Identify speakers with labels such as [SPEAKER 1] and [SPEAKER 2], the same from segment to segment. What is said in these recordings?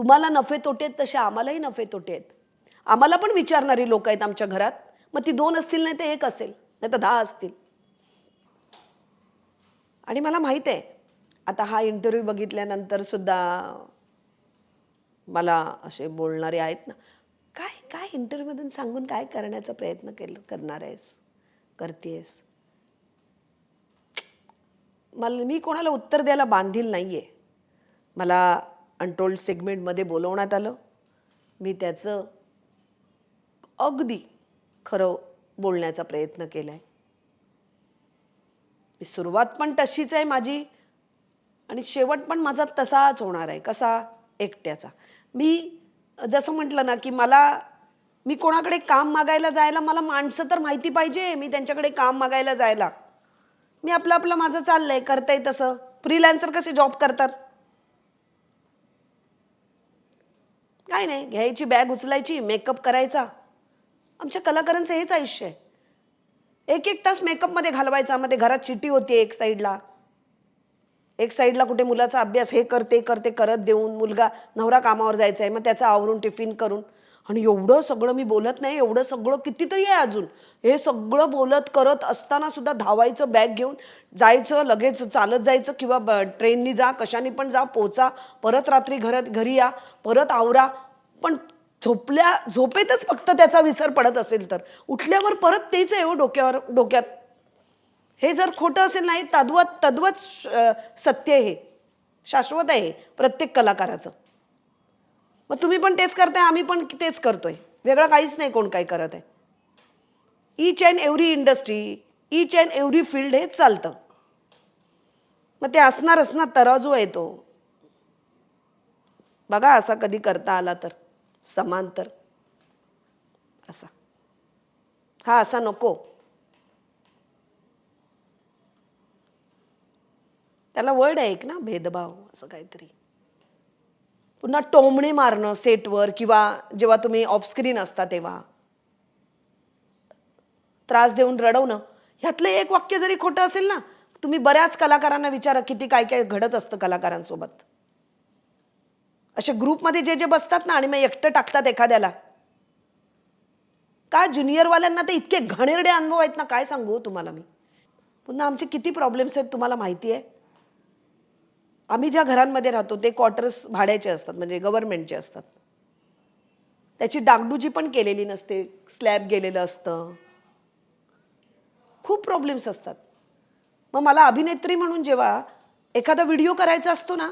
[SPEAKER 1] तुम्हाला नफे तोटे आहेत तसे आम्हालाही नफे तोटे आहेत. आम्हाला पण विचारणारी लोक आहेत आमच्या घरात. मग ती दोन असतील नाही तर एक असेल नाही तर दहा असतील. आणि मला माहीत आहे आता हा इंटरव्ह्यू बघितल्यानंतर सुद्धा मला असे बोलणारे आहेत ना काय काय इंटरव्ह्यूमधून सांगून काय करण्याचा प्रयत्न केल करणार आहेस करतेस मला मी कोणाला उत्तर द्यायला बांधील नाही आहे मला अनटोल्ड सेगमेंटमध्ये बोलवण्यात आलं. मी त्याचं अगदी खरं बोलण्याचा प्रयत्न केला आहे मी सुरुवात पण तशीच आहे माझी आणि शेवट पण माझा तसाच होणार आहे कसा? एकट्याचा. मी जसं म्हटलं ना की मला मी कोणाकडे काम मागायला जायला मला माणसं तर माहिती पाहिजे मी त्यांच्याकडे काम मागायला जायला. मी आपलं आपलं माझं चाललं आहे करता आहे तसं. फ्रीलॅन्सर कसे जॉब करतात? काय नाही घ्यायची बॅग उचलायची मेकअप करायचा. आमच्या कलाकारांचं हेच आयुष्य आहे. एक एक तास मेकअपमध्ये घालवायचा मध्ये घरात चिटी होती एक साईडला एक साईडला कुठे मुलाचा अभ्यास हे करते करते करत देऊन मुलगा नवरा कामावर जायचा आहे मग त्याचा आवरून टिफिन करून. आणि एवढं सगळं मी बोलत नाही एवढं सगळं कितीतरी आहे अजून. हे सगळं बोलत करत असताना सुद्धा धावायचं बॅग घेऊन जायचं लगेच चालत जायचं किंवा ब- ट्रेननी जा कशाने पण जा पोचा परत रात्री घरात घरी या परत आवरा पण झोपल्या झोपेतच फक्त त्याचा विसर पडत असेल तर. उठल्यावर परत तेच आहे हो डोक्यावर डोक्यात. हे जर खोटं असेल नाही तद्वत तद्वत श- सत्य हे शाश्वत आहे प्रत्येक कलाकाराचं. मग तुम्ही पण तेच करताय आम्ही पण तेच करतोय. वेगळं काहीच नाही कोण काय करत आहे. Each and every industry each and every field हेच चालतं. मग ते असणारच ना तराजू आहे तो. बघा असा कधी करता आला तर. समांतर. असा. हा असा नको. त्याला वर्ड आहे एक ना भेदभाव असं काहीतरी. पुन्हा टोमणे मारणं सेटवर किंवा जेव्हा तुम्ही ऑफस्क्रीन असता तेव्हा. त्रास देऊन रडवणं. ह्यातलं एक वाक्य जरी खोटं असेल ना तुम्ही बऱ्याच कलाकारांना विचारा किती काय काय घडत असतं कलाकारांसोबत. असे ग्रुपमध्ये जे जे बसतात ना आणि मग एकटं टाकतात एखाद्याला. का ज्युनियरवाल्यांना ते इतके घणेरडे अनुभव आहेत ना काय सांगू हो तुम्हाला मी? पुन्हा आमचे किती प्रॉब्लेम्स आहेत तुम्हाला माहिती आहे? आम्ही ज्या घरांमध्ये राहतो ते क्वार्टर्स भाड्याचे असतात म्हणजे गव्हर्नमेंटचे असतात. त्याची डागडुजी पण केलेली नसते स्लॅब गेलेलं असतं. खूप प्रॉब्लेम्स असतात. मग मला अभिनेत्री म्हणून जेव्हा एखादा व्हिडिओ करायचा असतो ना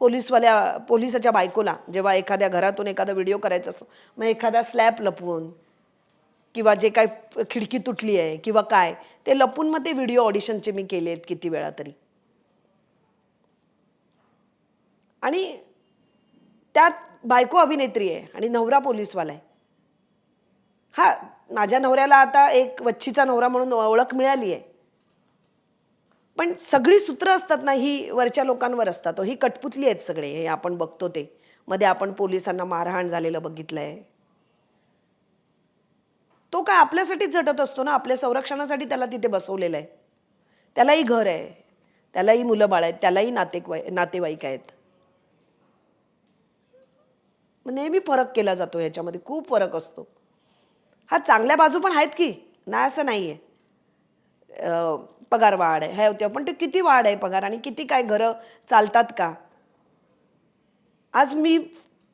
[SPEAKER 1] पोलीसवाल्या पोलिसाच्या बायकोला जेव्हा एखाद्या घरातून एखादा व्हिडिओ करायचा असतो मग एखादा स्लॅब लपवून किंवा जे काय खिडकी तुटली आहे किंवा काय ते लपून मग ते व्हिडिओ ऑडिशनचे मी केले आहेत किती वेळा तरी. आणि त्यात बायको अभिनेत्री आहे आणि नवरा पोलीसवाला आहे. हा माझ्या नवऱ्याला आता एक वच्छीचा नवरा म्हणून ओळख मिळाली आहे. पण सगळी सूत्रं असतात ना ही वरच्या लोकांवर असतात. ही कटपुतली आहेत सगळे. हे आपण बघतो ते. मध्ये आपण पोलिसांना मारहाण झालेलं बघितलंय. तो काय आपल्यासाठीच झटत असतो ना? आपल्या संरक्षणासाठी त्याला तिथे बसवलेलं आहे. त्यालाही घर आहे. त्यालाही मुलं बाळ आहेत. त्यालाही नातेवाई नातेवाईक आहेत. मग नेहमी फरक केला जातो ह्याच्यामध्ये खूप फरक असतो. हा चांगल्या बाजू पण आहेत की? नाही असं नाही आहे पगार वाढ आहे. हे होते. पण ते किती वाढ आहे पगार आणि किती काय घरं चालतात का? आज मी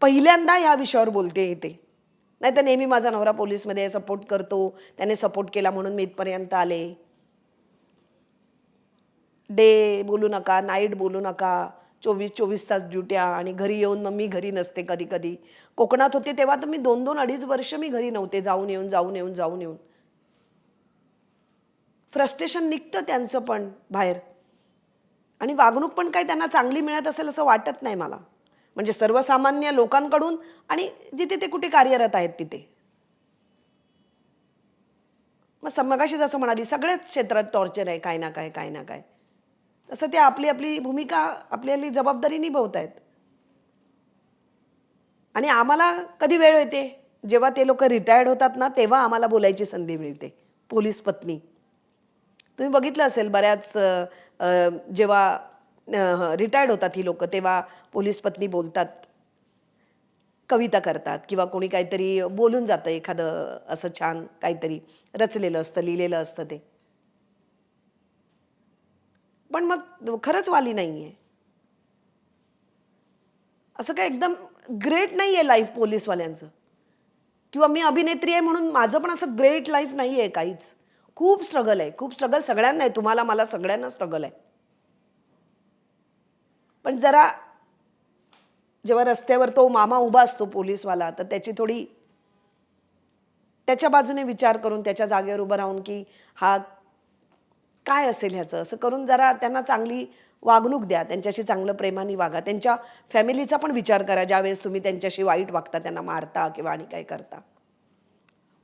[SPEAKER 1] पहिल्यांदा ह्या विषयावर बोलते इथे. नाही तर नेहमी माझा नवरा पोलीसमध्ये सपोर्ट करतो. त्याने सपोर्ट केला म्हणून मी इथपर्यंत आले. डे बोलू नका नाईट बोलू नका. चोवीस चोवीस तास ड्युट्या आणि घरी येऊन मग मी घरी नसते कधी कधी. कोकणात होते तेव्हा तर मी दोन दोन अडीच वर्ष मी घरी नव्हते. जाऊन येऊन जाऊन येऊन जाऊन येऊन. फ्रस्ट्रेशन निघतं त्यांचं पण बाहेर. आणि वागणूक पण काही त्यांना चांगली मिळत असेल असं वाटत नाही मला. म्हणजे सर्वसामान्य लोकांकडून आणि जिथे ते कुठे कार्यरत आहेत तिथे. मग समगाशी जसं म्हणाली सगळ्याच क्षेत्रात टॉर्चर आहे काय ना काय काय ना काय. तसं ते आपली आपली भूमिका आपल्याली जबाबदारी निभवत आहेत आणि आम्हाला कधी वेळ येते? जेव्हा ते लोक रिटायर्ड होतात ना तेव्हा आम्हाला बोलायची संधी मिळते. पोलीस पत्नी. तुम्ही बघितलं असेल बऱ्याच जेव्हा रिटायर्ड होतात ही लोक तेव्हा पोलीस पत्नी बोलतात कविता करतात किंवा कोणी काहीतरी बोलून जातं एखादं असं छान काहीतरी रचलेलं असतं लिहिलेलं असतं ते. पण मग खरंच वाली नाही आहे असं काय एकदम ग्रेट नाही आहे लाईफ पोलीसवाल्यांचं. किंवा मी अभिनेत्री आहे म्हणून माझं पण असं ग्रेट लाईफ नाही आहे काहीच. खूप स्ट्रगल आहे. खूप स्ट्रगल सगळ्यांना आहे. तुम्हाला मला सगळ्यांना स्ट्रगल आहे. पण जरा जेव्हा रस्त्यावर तो मामा उभा असतो पोलीसवाला तर त्याची थोडी त्याच्या बाजूने विचार करून त्याच्या जागेवर उभं राहून की हा काय असेल ह्याचं? असं करून जरा त्यांना चांगली वागणूक द्या. त्यांच्याशी चांगलं प्रेमाने वागा. त्यांच्या फॅमिलीचा पण विचार करा. ज्यावेळेस तुम्ही त्यांच्याशी वाईट वागता त्यांना मारता किंवा आणि काय करता.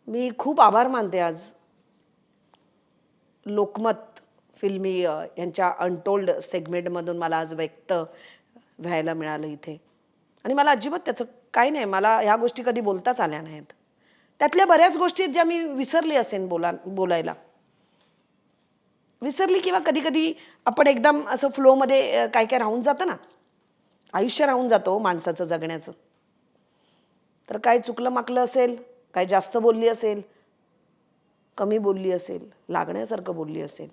[SPEAKER 1] मी खूप आभार मानते आज. लोकमत फिल्मी यांच्या अनटोल्ड सेगमेंटमधून मला आज व्यक्त व्हायला मिळालं इथे. आणि मला अजिबात त्याचं काही नाही मला ह्या गोष्टी कधी बोलताच आल्या नाहीत. त्यातल्या बऱ्याच गोष्टी ज्या मी विसरली असेन बोला बोलायला. विसरली किंवा कधी कधी आपण एकदम असं फ्लोमध्ये काय काय राहून जातं ना आयुष्य राहून जातो हो माणसाचं जगण्याचं. तर काय चुकलं माकलं असेल काय जास्त बोलली असेल कमी बोलली असेल लागण्यासारखं बोलली असेल